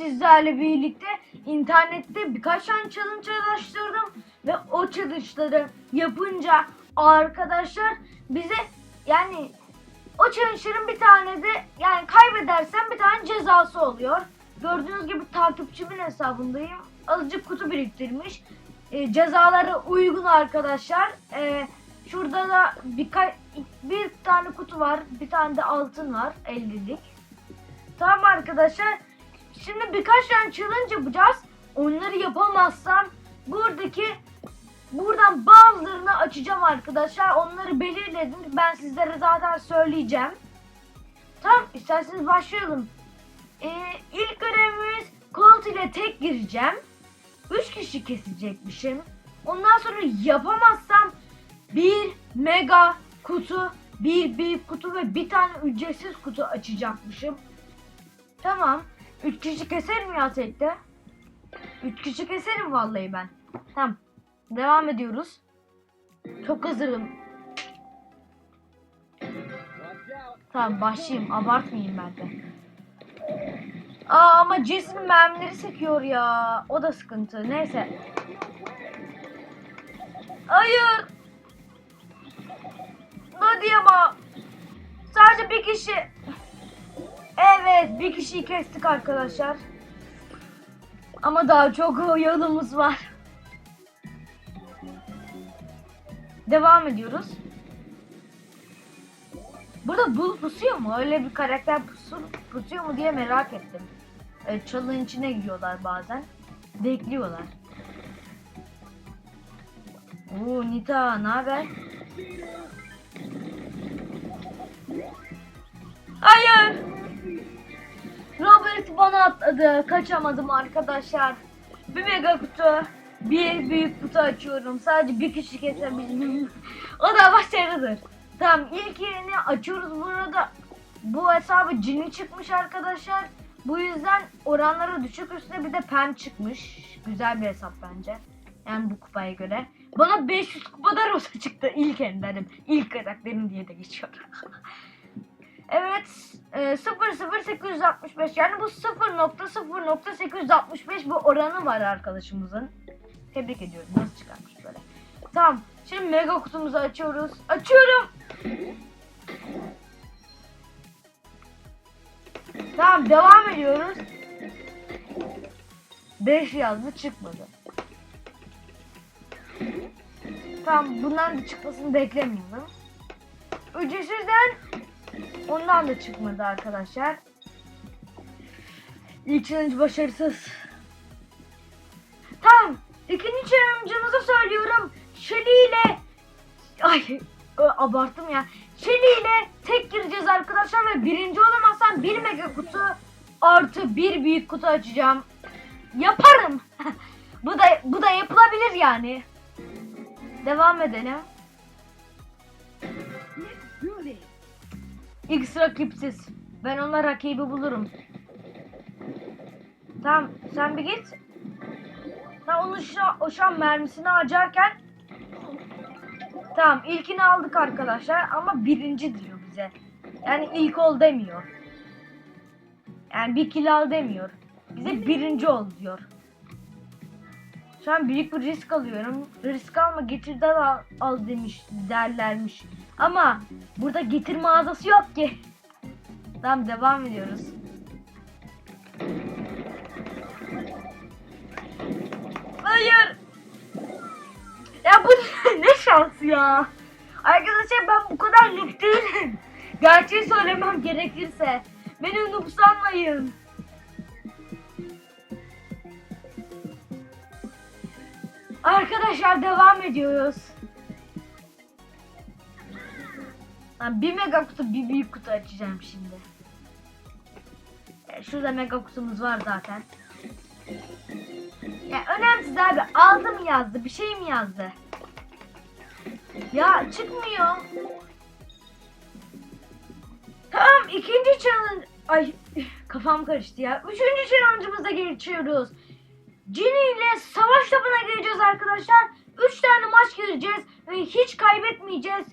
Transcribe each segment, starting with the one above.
sizlerle birlikte internette birkaç tane challenge araştırdım. Ve o challenge'ları yapınca arkadaşlar bize yani o challenge'ların bir tane de yani kaybedersen bir tane cezası oluyor. Gördüğünüz gibi takipçimin hesabındayım. Azıcık kutu biriktirmiş. E, cezalara uygun arkadaşlar. E, şurada da birkaç bir tane kutu var. Bir tane de altın var. 50'lik. Tamam arkadaşlar. Şimdi birkaç tane challenge yapacağız. Onları yapamazsam buradaki buradan bazılarını açacağım arkadaşlar. Onları belirledim. Ben sizlere zaten söyleyeceğim. Tamam isterseniz başlayalım. Ee, ilk görevimiz Colt ile tek gireceğim. 3 kişi kesecekmişim. Ondan sonra yapamazsam bir mega kutu, bir büyük kutu ve bir tane ücretsiz kutu açacakmışım. Tamam. 3 kişi keserim ya tekte. 3 kişi keserim vallahi ben. Tamam. Devam ediyoruz. Çok hazırım. Tamam başlayayım. Abartmayayım ben de. Aa ama Jesse'nin mermileri sekiyor ya. O da sıkıntı. Neyse. Hayır. Hadi ama. Sadece bir kişi. Evet bir kişiyi kestik arkadaşlar. Ama daha çok yolumuz var. Devam ediyoruz. Burada bul pusuyor mu? Öyle bir karakter pusu, pusuyor mu diye merak ettim. Evet, çalının içine giriyorlar bazen. Bekliyorlar. Oo Nita ne haber? Hayır. Bana atladı. Kaçamadım arkadaşlar. Bir mega kutu. Bir büyük kutu açıyorum. Sadece bir kişi kesebilirim. o da başarılıdır. Tamam ilkini açıyoruz. Burada bu hesabı cini çıkmış arkadaşlar. Bu yüzden oranları düşük üstüne bir de pen çıkmış. Güzel bir hesap bence. Yani bu kupaya göre. Bana 500 kupada rosa çıktı ilk enderim. İlk karakterim diye de geçiyor. evet. E, 00865 yani bu 0.0.865 bu oranı var arkadaşımızın. Tebrik ediyorum. Nasıl çıkarmış böyle. Tamam. Şimdi mega kutumuzu açıyoruz. Açıyorum. Tamam devam ediyoruz. 5 yazdı çıkmadı. Tamam bundan da çıkmasını beklemiyorum. Ücretsizden ondan da çıkmadı arkadaşlar. İlk challenge başarısız. Tamam. ikinci challenge'ımızı söylüyorum. Shelly ile ay abarttım ya. Shelly ile tek gireceğiz arkadaşlar ve birinci olamazsam bir mega kutu artı bir büyük kutu açacağım. Yaparım. bu da bu da yapılabilir yani. Devam edelim. X rakipsiz. Ben ona rakibi bulurum. Tamam sen bir git. Tamam onu şu, o şu an mermisini harcarken Tamam ilkini aldık arkadaşlar ama birinci diyor bize. Yani ilk ol demiyor. Yani bir kill al demiyor. Bize birinci ol diyor. Şu an büyük bir risk alıyorum. Risk alma getirden al, al demiş derlermiş. Ama burada getir mağazası yok ki. Tamam devam ediyoruz. Hayır. Ya bu ne şans ya. Arkadaşlar ben bu kadar noob değilim. Gerçeği söylemem gerekirse. Beni noob Arkadaşlar devam ediyoruz. Ben bir mega kutu bir büyük kutu açacağım şimdi. E, Şurada mega kutumuz var zaten. Ya önemsiz abi aldı mı yazdı bir şey mi yazdı? Ya çıkmıyor. Tamam ikinci challenge ay kafam karıştı ya. Üçüncü challenge'ımıza geçiyoruz. Ginny ile savaş topuna gireceğiz arkadaşlar. Üç tane maç gireceğiz ve hiç kaybetmeyeceğiz.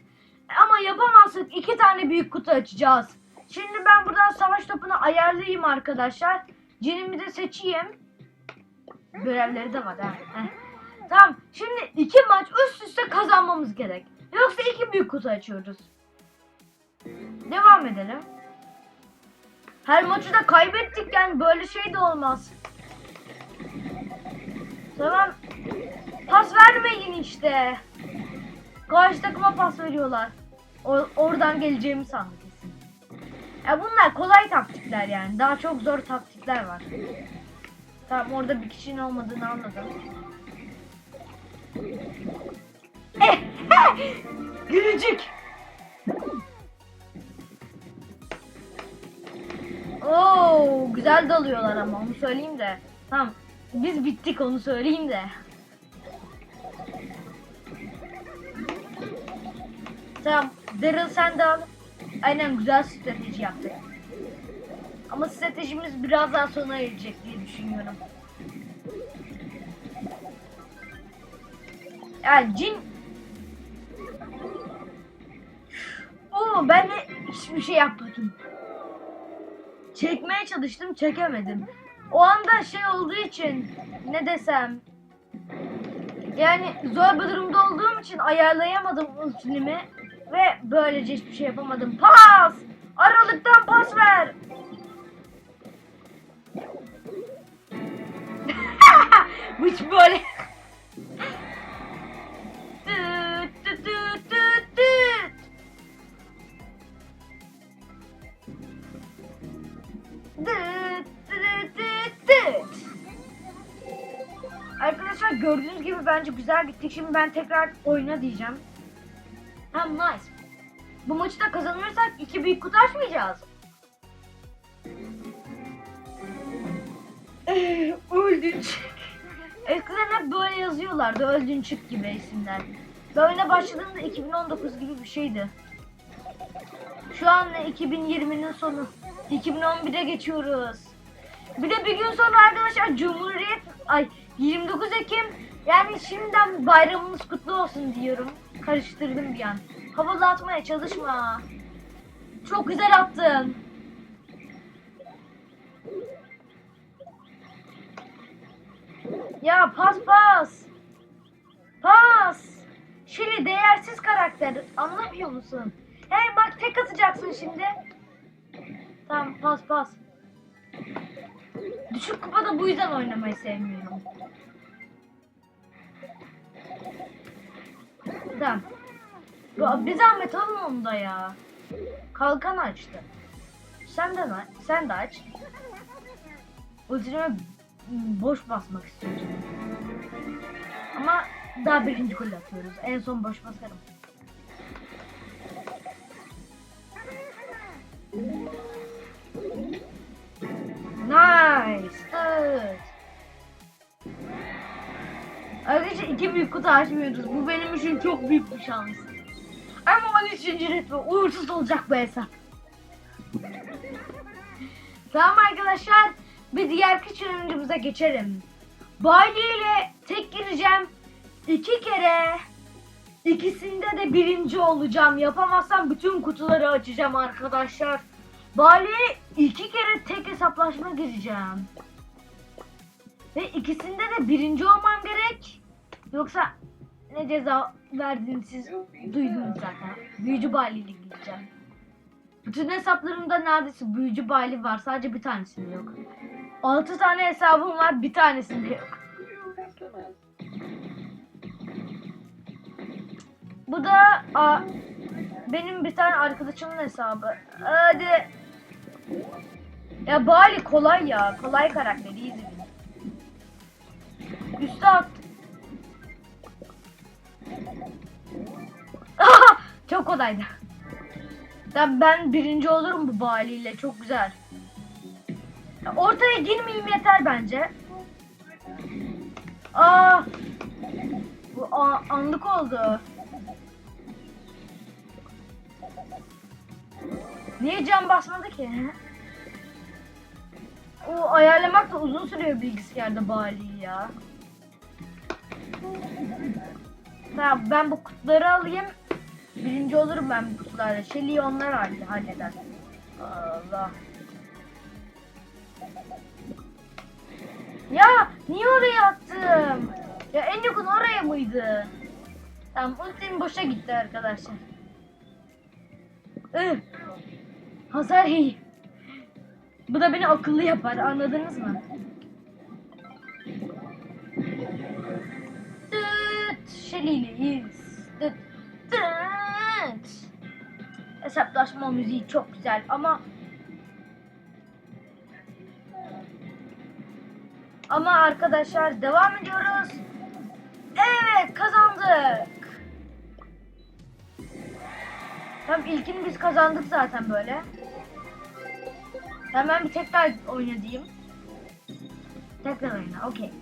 Ama Ama yapamazsak iki tane büyük kutu açacağız. Şimdi ben buradan savaş topunu ayarlayayım arkadaşlar. Cinimi de seçeyim. Görevleri de var. Heh. Tamam. Şimdi iki maç üst üste kazanmamız gerek. Yoksa iki büyük kutu açıyoruz. Devam edelim. Her maçı da kaybettik yani böyle şey de olmaz. Tamam. Pas vermeyin işte. Karşı takıma pas veriyorlar. O- oradan geleceğimi sandı kesin. Ya bunlar kolay taktikler yani. Daha çok zor taktikler var. Tamam orada bir kişinin olmadığını anladım. Eh, Gülücük. Oo, güzel dalıyorlar ama onu söyleyeyim de. Tamam. Biz bittik onu söyleyeyim de. Tamam. Daryl sen de al. Aynen güzel strateji yaptık. Ama stratejimiz biraz daha sona erecek diye düşünüyorum. Yani cin... Oo ben de hiçbir şey yapmadım. Çekmeye çalıştım çekemedim. O anda şey olduğu için ne desem yani zor bir durumda olduğum için ayarlayamadım ultimi ve böylece hiçbir şey yapamadım. Pas! Aralıktan pas ver! Hiç böyle... gördüğünüz gibi bence güzel gittik. Şimdi ben tekrar oyna diyeceğim. Hem nice. Bu maçı da kazanırsak iki büyük kutu açmayacağız. Öldün çık. Eskiden hep böyle yazıyorlardı. Öldün çık gibi isimler. Böyle başladığımda 2019 gibi bir şeydi. Şu an 2020'nin sonu. 2011'e geçiyoruz. Bir de bir gün sonra arkadaşlar Cumhuriyet ay 29 Ekim yani şimdiden bayramımız kutlu olsun diyorum. Karıştırdım bir an. Havalı atmaya çalışma. Çok güzel attın. Ya pas pas. Pas. Şili değersiz karakter. Anlamıyor musun? Hey bak tek atacaksın şimdi. Tamam pas pas. Düşük kupada bu yüzden oynamayı sevmiyorum. Bu- Bir zahmet alın onu da ya. Kalkan açtı. Sen de. Sen de aç. Ultime boş basmak istiyorum. Ama daha birinci gol atıyoruz. En son boş basarım. Nice. Evet. Arkadaşlar iki büyük kutu açmıyoruz. Bu benim için çok büyük bir şans. Ama 13. ritmi uğursuz olacak bu hesap. tamam arkadaşlar. Bir diğer challenge'ımıza geçelim. Bali ile tek gireceğim. iki kere. İkisinde de birinci olacağım. Yapamazsam bütün kutuları açacağım arkadaşlar. Bali iki kere tek hesaplaşma gireceğim. Ve ikisinde de birinci olmam gerek. Yoksa ne ceza verdiğini siz duydunuz zaten. Büyücü Bali ile gireceğim. Bütün hesaplarımda neredeyse büyücü Bali var. Sadece bir tanesinde yok. 6 tane hesabım var. Bir tanesinde yok. Bu da a, benim bir tane arkadaşımın hesabı. Hadi. Ya Bali kolay ya. Kolay karakteri easy. Üste at. Çok kolaydı. Ben, ben birinci olurum bu Bali ile. Çok güzel. Ya Ortaya girmeyeyim yeter bence. Aa! Bu a- anlık oldu. Niye cam basmadı ki? O ayarlamak da uzun sürüyor bilgisayarda bali ya. Tamam ben bu kutuları alayım. Birinci olurum ben bu kutularda. Shelly'i onlar halle- halleder. Allah. Ya niye oraya attım? Ya en yakın oraya mıydı? Tamam ultim boşa gitti arkadaşlar. Ih. Hasar iyi. Bu da beni akıllı yapar anladınız mı? Dıt dıt. Hesaplaşma müziği çok güzel ama Ama arkadaşlar devam ediyoruz. Evet kazandık. Tam ilkini biz kazandık zaten böyle. Hemen bir tekrar oyna diyeyim. Tekrar oyna okey.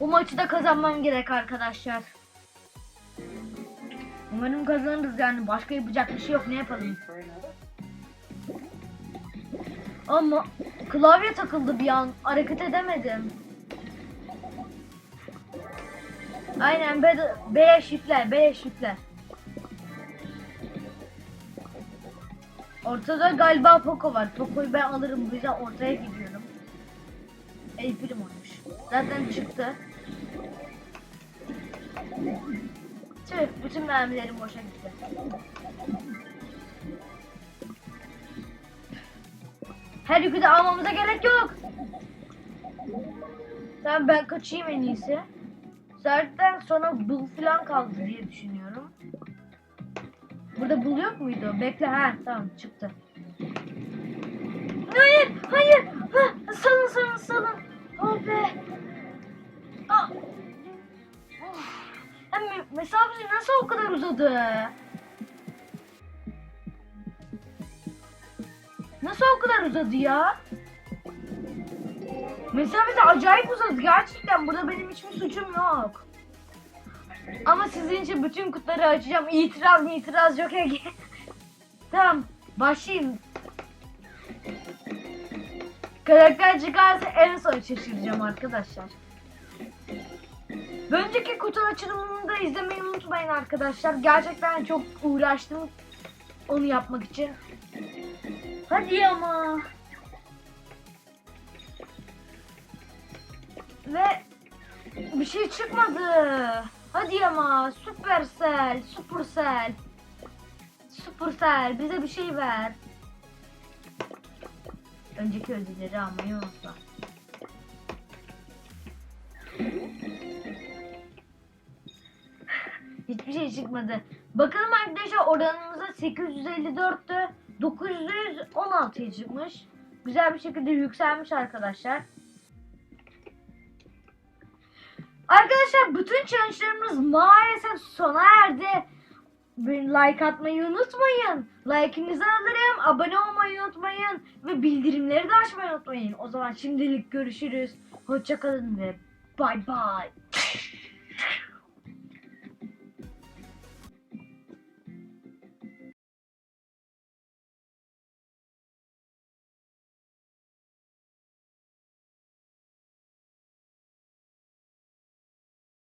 Bu maçı da kazanmam gerek arkadaşlar. Umarım kazanırız yani başka yapacak bir şey yok ne yapalım. Ama klavye takıldı bir an hareket edemedim. Aynen B, B şifler B şifler. Ortada galiba Poco var. Poco'yu ben alırım bu yüzden ortaya gidiyorum. El olmuş. Zaten çıktı. Tüh bütün mermilerim boşa gitti. Her yükü de almamıza gerek yok. Tamam ben kaçayım en iyisi. Zaten sonra bul falan kaldı diye düşünüyorum. Burada bul yok muydu? Bekle ha tamam çıktı. Hayır hayır. Ha, salın salın salın. Oh be. Ah. Hem me- mesafesi nasıl o kadar uzadı? Nasıl o kadar uzadı ya? Mesafesi acayip uzadı gerçekten. Burada benim hiçbir suçum yok. Ama sizin için bütün kutuları açacağım. İtiraz itiraz yok Ege. tamam başlayayım. Karakter çıkarsa en son şaşıracağım arkadaşlar. Önceki kutu açılımını da izlemeyi unutmayın arkadaşlar. Gerçekten çok uğraştım onu yapmak için. Hadi ama. Ve bir şey çıkmadı. Hadi ama Supercell, Supercell. Supercell bize bir şey ver. Önceki ödülleri almayı unutma. Çıkmadı. Bakalım arkadaşlar oranımıza 854'tü. 916'ya çıkmış. Güzel bir şekilde yükselmiş arkadaşlar. Arkadaşlar bütün challenge'larımız maalesef sona erdi. Bir like atmayı unutmayın. Like'ınızı alırım. Abone olmayı unutmayın. Ve bildirimleri de açmayı unutmayın. O zaman şimdilik görüşürüz. Hoşçakalın ve bay bay.